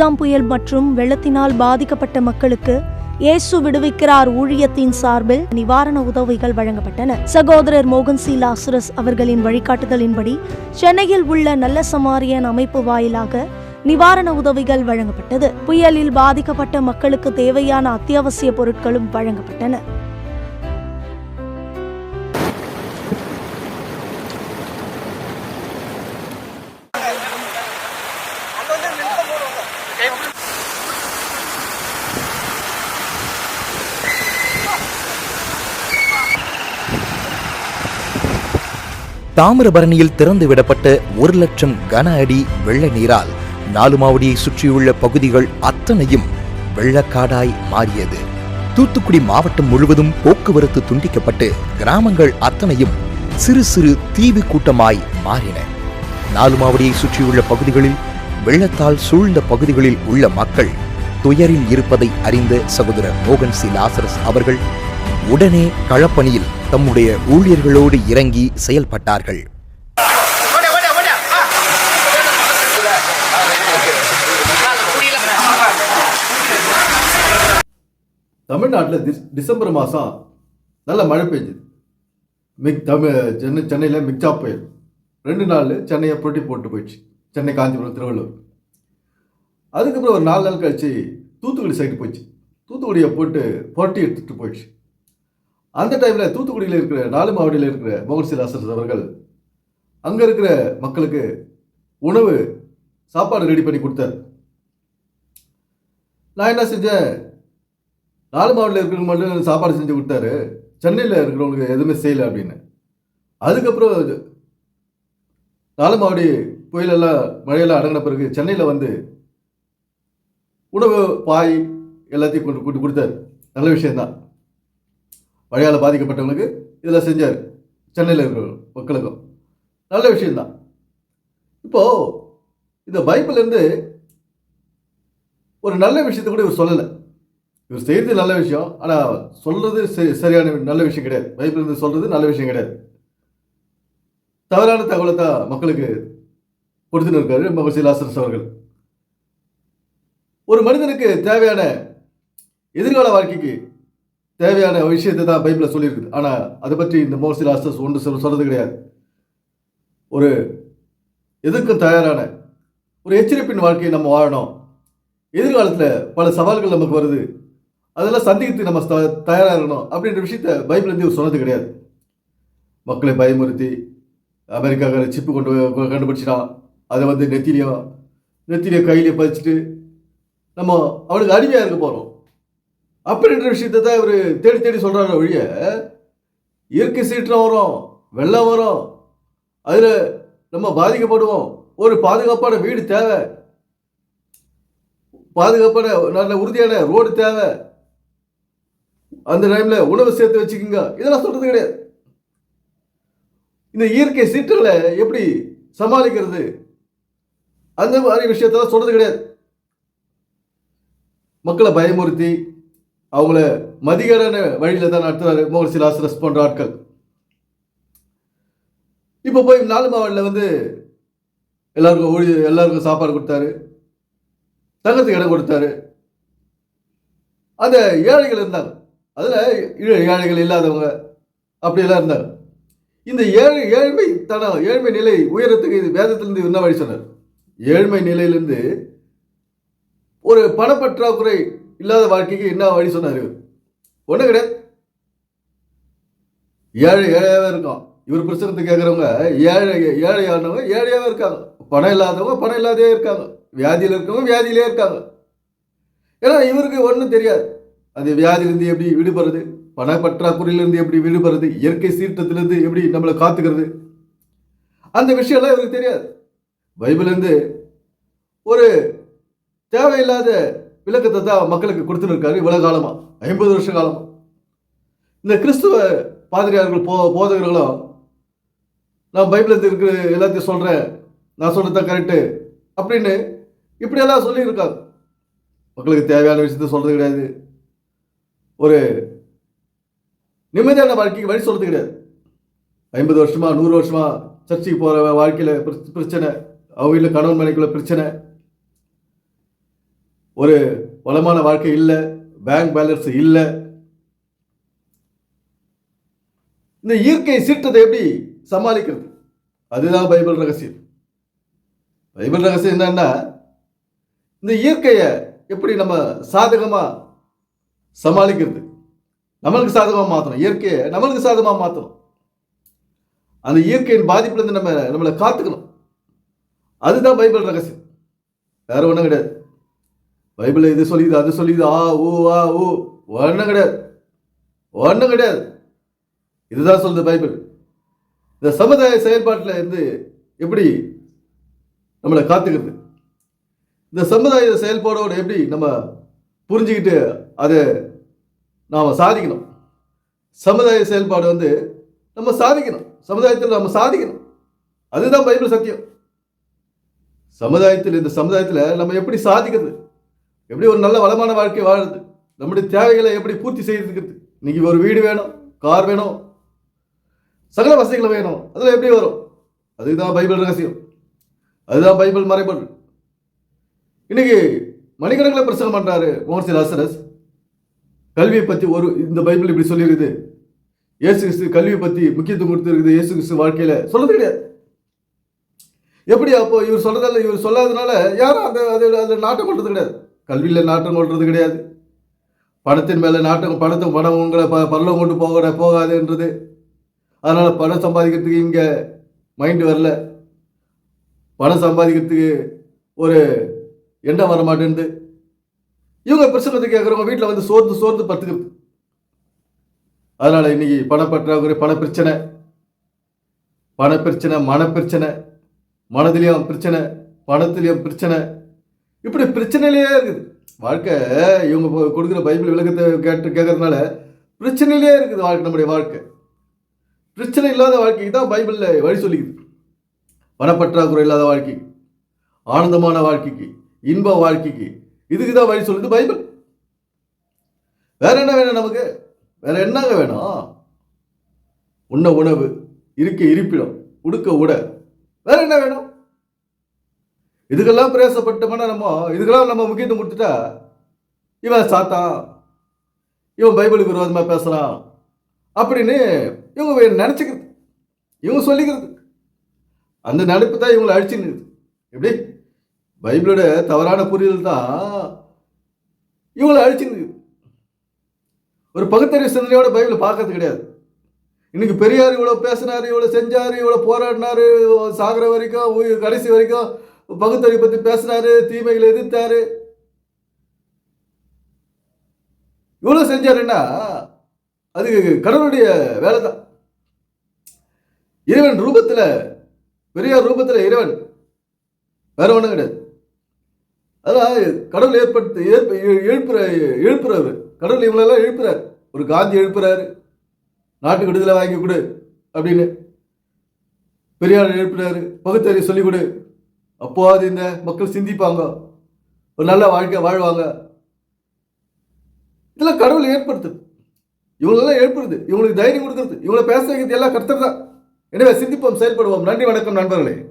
Michaung புயல் மற்றும் வெள்ளத்தினால் பாதிக்கப்பட்ட மக்களுக்கு இயேசு விடுவிக்கிறார் ஊழியத்தின் சார்பில் நிவாரண உதவிகள் வழங்கப்பட்டன. சகோதரர் மோகன் சி. லாசுரஸ் அவர்களின் வழிகாட்டுதலின்படி சென்னையில் உள்ள நல்ல சமாரியன் அமைப்பு வாயிலாக நிவாரண உதவிகள் வழங்கப்பட்டது. புயலில் பாதிக்கப்பட்ட மக்களுக்கு தேவையான அத்தியாவசிய பொருட்களும் வழங்கப்பட்டன. தாமிரபரணியில் திறந்துவிடப்பட்ட ஒரு லட்சம் கன அடி வெள்ள நீரால் நாலுமாவடியை சுற்றியுள்ள பகுதிகள் அத்தனையும் வெள்ளக்காடாய் மாறியது. தூத்துக்குடி மாவட்டம் முழுவதும் போக்குவரத்து துண்டிக்கப்பட்டு கிராமங்கள் அத்தனையும் சிறு சிறு தீவு கூட்டமாய் மாறின. நாலுமாவடியை சுற்றியுள்ள பகுதிகளில் வெள்ளத்தால் சூழ்ந்த பகுதிகளில் உள்ள மக்கள் துயரில் இருப்பதை அறிந்த சகோதரர் மோகன் சி. லாசரஸ் அவர்கள் உடனே களப்பணியில் தம்முடைய ஊழியர்களோடு இறங்கி செயல்பட்டார்கள். தமிழ்நாட்டில் டிஸ் டிசம்பர் மாதம் நல்ல மழை பெஞ்சுது மிக் தமிழ் சென்னை சென்னையில் மிக்சா புயல். ரெண்டு நாள் சென்னையை புரட்டி போட்டு போயிடுச்சு. சென்னை காஞ்சிபுரம் திருவள்ளூர். அதுக்கப்புறம் ஒரு நாலு நாள் கழிச்சு தூத்துக்குடி சைடு போயிடுச்சு. தூத்துக்குடியை போட்டு புரட்டி எடுத்துகிட்டு போயிடுச்சு. அந்த டைமில் தூத்துக்குடியில் இருக்கிற நாலு மாவட்டியில் இருக்கிற மோகன் சிலாசர் அவர்கள் அங்கே இருக்கிற மக்களுக்கு உணவு சாப்பாடு ரெடி பண்ணி கொடுத்தாரு. நான் என்ன செஞ்சேன்? நாலு மாவட்டத்தில் இருக்கிறவங்க மட்டும் சாப்பாடு செஞ்சு கொடுத்தாரு. சென்னையில் இருக்கிறவங்களுக்கு எதுவுமே செய்யலை அப்படின்னு. அதுக்கப்புறம் நாலு மாவடி புயலெல்லாம் மழையெல்லாம் அடங்கின பிறகு சென்னையில் வந்து உணவு பாய் எல்லாத்தையும் கொண்டு கொண்டு கொடுத்தாரு. நல்ல விஷயம்தான். மழையால் பாதிக்கப்பட்டவங்களுக்கு இதெல்லாம் செஞ்சார். சென்னையில் இருக்கிற மக்களுக்கும். நல்ல விஷயம்தான். இப்போது இந்த பைபிள்லேருந்து ஒரு நல்ல விஷயத்தை கூட இவர் சொல்லலை. இவர் செய்கிறது நல்ல விஷயம் ஆனால் சொல்கிறது சரி சரியான நல்ல விஷயம் கிடையாது. பைபிள்லேருந்து சொல்கிறது நல்ல விஷயம் கிடையாது. தவறான தகவலை தான் மக்களுக்கு கொடுத்துன்னு இருக்காரு மகசி லாசரஸ் அவர்கள். ஒரு மனிதனுக்கு தேவையான எதிர்கால வாழ்க்கைக்கு தேவையான விஷயத்தை தான் பைபிளில் சொல்லியிருக்குது. ஆனால் அதை பற்றி இந்த மோசி லாஸ்டர்ஸ் ஒன்று சொல்ல சொல்கிறது கிடையாது. ஒரு எதுக்கும் தயாரான ஒரு எச்சரிப்பின் வாழ்க்கையை நம்ம வாழணும். எதிர்காலத்தில் பல சவால்கள் நமக்கு வருது. அதெல்லாம் சந்திக்கிறது நம்ம தயாராக இருக்கணும் அப்படின்ற விஷயத்த பைபிள் இருந்து சொன்னது கிடையாது. மக்களை பயமுறுத்தி அமெரிக்காக்கார சிப்பு கொண்டு கண்டுபிடிச்சிட்டான். அதை வந்து நெத்திலியும் நெத்திலியோ கையிலையும் பதிச்சுட்டு நம்ம அவனுக்கு அடிமையாக இருக்க போகிறோம் அப்படின்ற விஷயத்தை தான் இவர் தேடி தேடி சொல்கிறாரு ஒழிய இயற்கை சீற்றம் வரும் வெள்ளம் வரும் அதில் நம்ம பாதிக்கப்படுவோம். ஒரு பாதுகாப்பான வீடு தேவை. பாதுகாப்பான நல்ல உறுதியான ரோடு தேவை. அந்த டைமில் உணவு சேர்த்து வச்சுக்கோங்க. இதெல்லாம் சொல்கிறது கிடையாது. இந்த இயற்கை சீற்றங்களை எப்படி சமாளிக்கிறது? அந்த மாதிரி விஷயத்தெல்லாம் சொல்கிறது கிடையாது. மக்களை பயமுறுத்தி அவங்கள மதிகரான வழியில தான் நடத்துறாரு. மோகன் சிலாசரஸ் போன்ற ஆட்கள். இப்போ போய் நாலு மாவட்டத்தில் வந்து எல்லாருக்கும் ஊழி எல்லாருக்கும் சாப்பாடு கொடுத்தாரு. தங்கத்துக்கு இடம் கொடுத்தாரு. அந்த ஏழைகள் இருந்தாங்க. அதில் ஏழைகள் இல்லாதவங்க அப்படியெல்லாம் இருந்தாங்க. இந்த ஏழை ஏழ்மை தன ஏழ்மை நிலை உயரத்துக்கு இது வேதத்திலிருந்து என்ன வழி சொன்னார். ஏழ்மை நிலையிலிருந்து ஒரு பணப்பற்றாக்குறை இல்லாத வாழ்க்கைக்கு என்ன வழி சொன்னார்? ஒன்றும் கிடையாது. ஏழை ஏழையாகவே இருக்கோம் இவர் பிரச்சனத்தை கேட்குறவங்க ஏழை ஏழையானவங்க ஏழையாகவே இருக்காங்க. பணம் இல்லாதவங்க பணம் இல்லாதே இருக்காங்க. வியாதியில் இருக்கவங்க வியாதியிலே இருக்காங்க. ஏன்னா இவருக்கு ஒன்றும் தெரியாது. அந்த வியாதியிலேருந்து எப்படி விடுபடுறது? பண பற்றாக்குறையிலேருந்து எப்படி விடுபடுறது? இயற்கை சீற்றத்திலேருந்து எப்படி நம்மளை காத்துக்கிறது? அந்த விஷயம்லாம் இவருக்கு தெரியாது. பைபிள்லேருந்து ஒரு தேவையில்லாத விளக்கத்தை தான் மக்களுக்கு கொடுத்துன்னு இருக்காரு இவ்வளோ காலமாக ஐம்பது வருஷ காலமாக இந்த கிறிஸ்துவ பாதிரியார்கள் போ போதகர்களும் நான் பைபிளில் இருக்கிற எல்லாத்தையும் சொல்கிறேன் நான் சொல்கிறது தான் கரெக்டு அப்படின்னு இப்படியெல்லாம் சொல்லியிருக்காங்க. மக்களுக்கு தேவையான விஷயத்த சொல்கிறது கிடையாது. ஒரு நிம்மதியான வாழ்க்கைக்கு வழி சொல்கிறது கிடையாது. ஐம்பது வருஷமா நூறு வருஷமா சர்ச்சுக்கு போகிற வாழ்க்கையில் பிரச்சனை அவங்க வீட்டில் கணவன் மனைக்குள்ள பிரச்சனை ஒரு வளமான வாழ்க்கை இல்லை பேங்க் பேலன்ஸ் இல்லை. இந்த இயற்கை சீற்றத்தை எப்படி சமாளிக்கிறது? அதுதான் பைபிள் ரகசியம். பைபிள் ரகசியம் என்னன்னா இந்த இயற்கையை எப்படி நம்ம சாதகமாக சமாளிக்கிறது? நம்மளுக்கு சாதகமாக மாற்றணும் இயற்கையை நம்மளுக்கு சாதகமாக மாற்றணும் அந்த இயற்கையின் பாதிப்புலேருந்து நம்ம நம்மளை காத்துக்கணும். அதுதான் பைபிள் ரகசியம். வேற ஒன்றும் கிடையாது. பைபிள் இது சொல்லிது அது சொல்லிது ஆ ஓ ஆ ஓ ஒன்றும் கிடையாது. ஒன்றும் கிடையாது. இதுதான் சொல்லுது பைபிள். இந்த சமுதாய செயல்பாட்டில் இருந்து எப்படி நம்மளை காத்துக்கிறது? இந்த சமுதாய செயல்பாடோடு எப்படி நம்ம புரிஞ்சுக்கிட்டு அதை நாம் சாதிக்கணும்? சமுதாய செயல்பாடு வந்து நம்ம சாதிக்கணும். சமுதாயத்தில் நம்ம சாதிக்கணும். அதுதான் பைபிள் சத்தியம். சமுதாயத்தில் இந்த சமுதாயத்தில் நம்ம எப்படி சாதிக்கிறது? எப்படி ஒரு நல்ல வளமான வாழ்க்கை வாழுறது நம்முடைய தேவைகளை எப்படி பூர்த்தி செய்திருக்கிறது இன்னைக்கு ஒரு வீடு வேணும் கார் வேணும் சகல வசதிகள் வேணும். அதில் எப்படி வரும்? அதுதான் பைபிள் ரகசியம். அதுதான் பைபிள் மறைபொருள். இன்னைக்கு மணிக்கணக்கில் பிரசங்கம் பண்ணுறாரு மோகன்சி லாசரஸ் கல்வியை பற்றி ஒரு இந்த பைபிள் இப்படி சொல்லியிருக்குது. இயேசு கிறிஸ்து கல்வியை பற்றி முக்கியத்துவம் கொடுத்துருக்குது இயேசு கிறிஸ்து வாழ்க்கையில். சொல்றது கிடையாது. எப்படி அப்போ இவர் சொல்றதால இவர் சொல்லாதனால யாரும் அந்த அது அதில் நாட்டம் பண்ணுறது கிடையாது. கல்வியில் நாட்டம் கொள்வது கிடையாது. பணத்தின் மேலே நாட்டம் பணத்தை பணம் உங்களை ப பரலம் கொண்டு போக போகாதுன்றது. அதனால் பணம் சம்பாதிக்கிறதுக்கு இங்கே மைண்டு வரல. பணம் சம்பாதிக்கிறதுக்கு ஒரு எண்ணம் வர மாட்டேன்து இவங்க பிரச்சனை கேட்குறவங்க வீட்டில் வந்து சோர்ந்து சோர்ந்து பத்துக்கிறது அதனால் இன்றைக்கி பணப்பற்றாக்குறை பண பிரச்சனை. மனப்பிரச்சனை பிரச்சனை மன பிரச்சனை. மனதிலையும் பிரச்சனை பணத்திலையும் பிரச்சனை. இப்படி பிரச்சனையிலேயே இருக்குது. வாழ்க்கை இவங்க கொடுக்குற பைபிள் விளக்கத்தை கேட்டு கேட்கறதுனால பிரச்சனையிலே இருக்குது வாழ்க்கை நம்முடைய வாழ்க்கை. பிரச்சனை இல்லாத வாழ்க்கைக்கு தான் பைபிளில் வழி சொல்லிக்குது. பணப்பற்றாக்குறை இல்லாத வாழ்க்கைக்கு ஆனந்தமான வாழ்க்கைக்கு இன்ப வாழ்க்கைக்கு. இதுக்கு தான் வழி சொல்லுது பைபிள். வேற என்ன வேணும் நமக்கு? வேற என்னங்க வேணும்? உண்ண உணவு இருக்க இருப்பிடம் உடுக்க உட. வேற என்ன வேணும்? இதுக்கெல்லாம் பிரயாசப்பட்டோம்னா நம்ம இதுக்கெல்லாம் நம்ம முக்கியத்துவம் கொடுத்துட்டா இவன் சாத்தான் இவன் பைபிளுக்கு விரோதமாக பேசுகிறான் அப்படின்னு இவங்க நினச்சிக்கிறது. இவங்க சொல்லிக்கிறது. அந்த நினைப்பு தான் இவங்களை அழிச்சுன்னு எப்படி? பைபிளோட தவறான புரிதல் தான் இவங்களை அழிச்சுன்னு ஒரு பகுத்தறிவு சிந்தனையோட பைபிளை பார்க்கறது கிடையாது. இன்னைக்கு பெரியார் இவ்வளோ பேசினார் இவ்வளோ செஞ்சார் இவ்வளோ போராடினாரு சாகிற வரைக்கும் கடைசி வரைக்கும் பகுத்தறிவு பற்றி பேசுனாரு தீமைகளை எதிர்த்தாரு. இவ்வளோ செஞ்சாருன்னா அது கடவுளுடைய வேலை தான் இறைவன் ரூபத்தில் பெரியார் ரூபத்தில் இறைவன் வேற ஒன்றும் கிடையாது. அதான் கடவுள் ஏற்படுத்தி ஏற்ப எழுப்புற எழுப்புறவர். கடவுள் இவங்களெல்லாம் எழுப்புறார். ஒரு காந்தி எழுப்புறாரு. நாட்டுக்கு விடுதலை வாங்கி கொடு அப்படின்னு. பெரியார் எழுப்புறாரு. பகுத்தறிவு சொல்லிக் கொடு. அப்போது இந்த மக்கள் சிந்திப்பாங்க. ஒரு நல்ல வாழ்க்கை வாழ்வாங்க. இதெல்லாம் கடவுள் ஏற்படுத்துது. இவங்களெல்லாம் ஏற்படுது. இவங்களுக்கு தைரியம் கொடுக்குறது. இவங்களை பேச வைக்கிறது எல்லாம் கருத்து தான். எனவே சிந்திப்போம் செயல்படுவோம். நன்றி வணக்கம் நண்பர்களே.